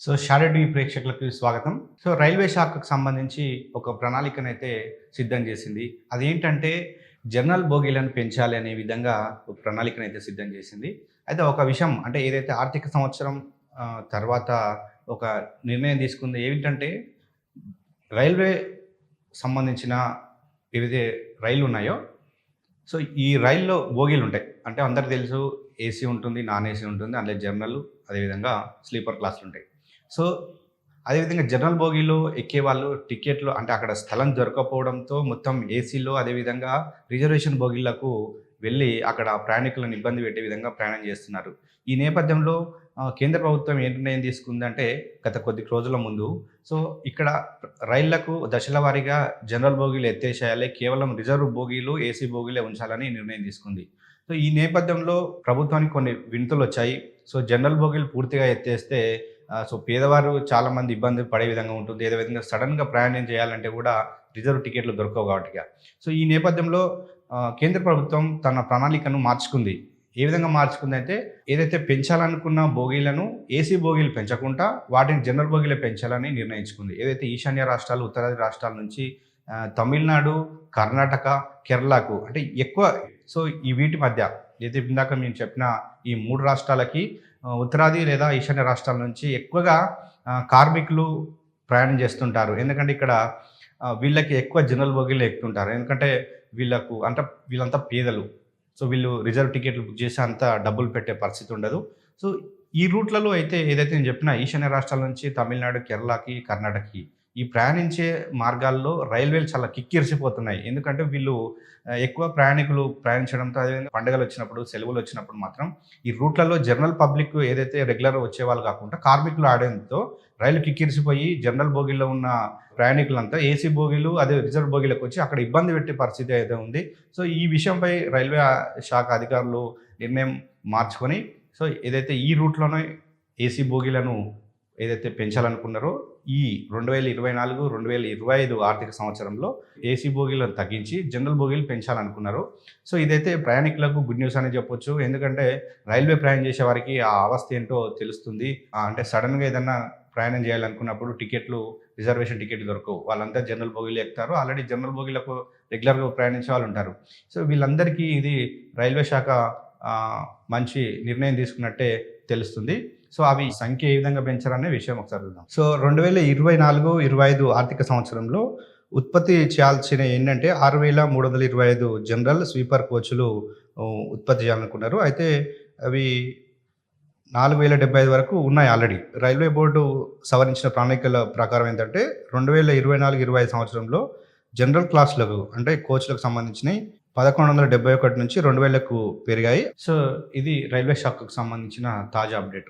So shadow ప్రేక్షకులకు స్వాగతం. So railway శాఖకు సంబంధించి ఒక ప్రణాళికనైతే సిద్ధం చేసింది. అదేంటంటే జనరల్ బోగీలను పెంచాలి అనే విధంగా ఒక ప్రణాళికనైతే సిద్ధం చేసింది. అయితే ఒక విషయం అంటే ఏదైతే ఆర్థిక సంవత్సరం తర్వాత ఒక నిర్ణయం తీసుకుంది ఏమిటంటే రైల్వే సంబంధించిన ఏవైతే రైళ్ళు ఉన్నాయో సో ఈ రైల్లో బోగీలు ఉంటాయి. అంటే అందరికి తెలుసు ఏసీ ఉంటుంది నాన్ ఏసీ ఉంటుంది అందులో జర్నల్ అదేవిధంగా స్లీపర్ క్లాసులు ఉంటాయి. సో అదేవిధంగా జనరల్ బోగీలో ఎక్కే వాళ్ళు టికెట్లు అంటే అక్కడ స్థలం దొరకపోవడంతో మొత్తం ఏసీలో అదేవిధంగా రిజర్వేషన్ బోగీలకు వెళ్ళి అక్కడ ప్రయాణికులను ఇబ్బంది పెట్టే విధంగా ప్రయాణం చేస్తున్నారు. ఈ నేపథ్యంలో కేంద్ర ప్రభుత్వం ఏ నిర్ణయం తీసుకుందంటే గత కొద్ది రోజుల ముందు సో ఇక్కడ రైళ్ళకు దశల వారీగా జనరల్ బోగీలు ఎత్తేసేయాలి కేవలం రిజర్వ్ బోగీలు ఏసీ బోగీలే ఉంచాలని నిర్ణయం తీసుకుంది. సో ఈ నేపథ్యంలో ప్రభుత్వానికి కొన్ని వినతులు వచ్చాయి. సో జనరల్ బోగీలు పూర్తిగా ఎత్తేస్తే సో పేదవారు చాలా మంది ఇబ్బంది పడే విధంగా ఉంటుంది. ఏదో విధంగా సడన్గా ప్రయాణం చేయాలంటే కూడా రిజర్వ్ టికెట్లు దొరకవు కాబట్టి సో ఈ నేపథ్యంలో కేంద్ర ప్రభుత్వం తన ప్రణాళికను మార్చుకుంది. ఏ విధంగా మార్చుకుంది అయితే ఏదైతే పెంచాలనుకున్న బోగీలను ఏసీ బోగీలు పెంచకుండా వాటిని జనరల్ బోగీలు పెంచాలని నిర్ణయించుకుంది. ఏదైతే ఈశాన్య రాష్ట్రాలు ఉత్తరాది రాష్ట్రాల నుంచి తమిళనాడు కర్ణాటక కేరళకు అంటే ఎక్కువ సో ఈ వీటి మధ్య ఏదైతే ఇందాక మేము చెప్పిన ఈ మూడు రాష్ట్రాలకి ఉత్తరాది లేదా ఈశాన్య రాష్ట్రాల నుంచి ఎక్కువగా కార్మికులు ప్రయాణం చేస్తుంటారు. ఎందుకంటే ఇక్కడ వీళ్ళకి ఎక్కువ జనరల్ బోగీలు ఎక్కుతుంటారు. ఎందుకంటే వీళ్ళకు అంటే వీళ్ళంతా పేదలు. సో వీళ్ళు రిజర్వ్ టికెట్లు బుక్ చేసి అంత డబ్బులు పెట్టే పరిస్థితి ఉండదు. సో ఈ రూట్లలో అయితే ఏదైతే నేను చెప్పిన ఈశాన్య రాష్ట్రాల నుంచి తమిళనాడు కేరళకి కర్ణాటకకి ఈ ప్రయాణించే మార్గాల్లో రైల్వేలు చాలా కిక్కిరిసిపోతున్నాయి. ఎందుకంటే వీళ్ళు ఎక్కువ ప్రయాణికులు ప్రయాణించడంతో అదేవిధంగా పండుగలు వచ్చినప్పుడు సెలవులు వచ్చినప్పుడు మాత్రం ఈ రూట్లలో జనరల్ పబ్లిక్ ఏదైతే రెగ్యులర్ వచ్చేవాళ్ళు కాకుండా కార్మికులు ఆడడంతో రైలు కిక్కిరిసిపోయి జనరల్ బోగీలో ఉన్న ప్రయాణికులంతా ఏసీ బోగీలు అదే రిజర్వ్ బోగీలకు వచ్చి అక్కడ ఇబ్బంది పెట్టే పరిస్థితి అయితే ఉంది. సో ఈ విషయంపై రైల్వే శాఖ అధికారులు నిర్ణయం మార్చుకొని సో ఏదైతే ఈ రూట్లోనే ఏసీ బోగీలను ఏదైతే పెంచాలనుకున్నారో ఈ రెండు వేల ఇరవై నాలుగు రెండు వేల ఇరవై ఐదు ఆర్థిక సంవత్సరంలో ఏసీ బోగీలను తగ్గించి జనరల్ బోగీలు పెంచాలనుకున్నారు. సో ఇదైతే ప్రయాణికులకు గుడ్ న్యూస్ అని చెప్పొచ్చు. ఎందుకంటే రైల్వే ప్రయాణం చేసే వారికి ఆ అవస్థ ఏంటో తెలుస్తుంది. అంటే సడన్గా ఏదన్నా ప్రయాణం చేయాలనుకున్నప్పుడు టికెట్లు రిజర్వేషన్ టికెట్ దొరకవు. వాళ్ళంతా జనరల్ బోగీలు ఎక్కుతారు. ఆల్రెడీ జనరల్ బోగీలకు రెగ్యులర్గా ప్రయాణించే వాళ్ళు ఉంటారు. సో వీళ్ళందరికీ ఇది రైల్వే శాఖ మంచి నిర్ణయం తీసుకున్నట్టే తెలుస్తుంది. సో అవి సంఖ్య ఏ విధంగా పెంచారనే విషయం ఒకసారి చూద్దాం. సో రెండు వేల ఇరవై నాలుగు ఇరవై ఐదు ఆర్థిక సంవత్సరంలో ఉత్పత్తి చేయాల్సిన ఏంటంటే ఆరు వేల మూడు వందల ఇరవై ఐదు జనరల్ స్వీపర్ కోచ్లు ఉత్పత్తి చేయాలనుకున్నారు. అయితే అవి నాలుగు వేల డెబ్బై ఐదు వరకు ఉన్నాయి ఆల్రెడీ. రైల్వే బోర్డు సవరించిన ప్రణాళికల ప్రకారం ఏంటంటే రెండు వేల ఇరవై నాలుగు ఇరవై ఐదు సంవత్సరంలో జనరల్ క్లాసులకు అంటే కోచ్లకు సంబంధించినవి పదకొండు వందల డెబ్బై ఒకటి నుంచి రెండు వేలకు పెరిగాయి. సో ఇది రైల్వే శాఖకు సంబంధించిన తాజా అప్డేట్.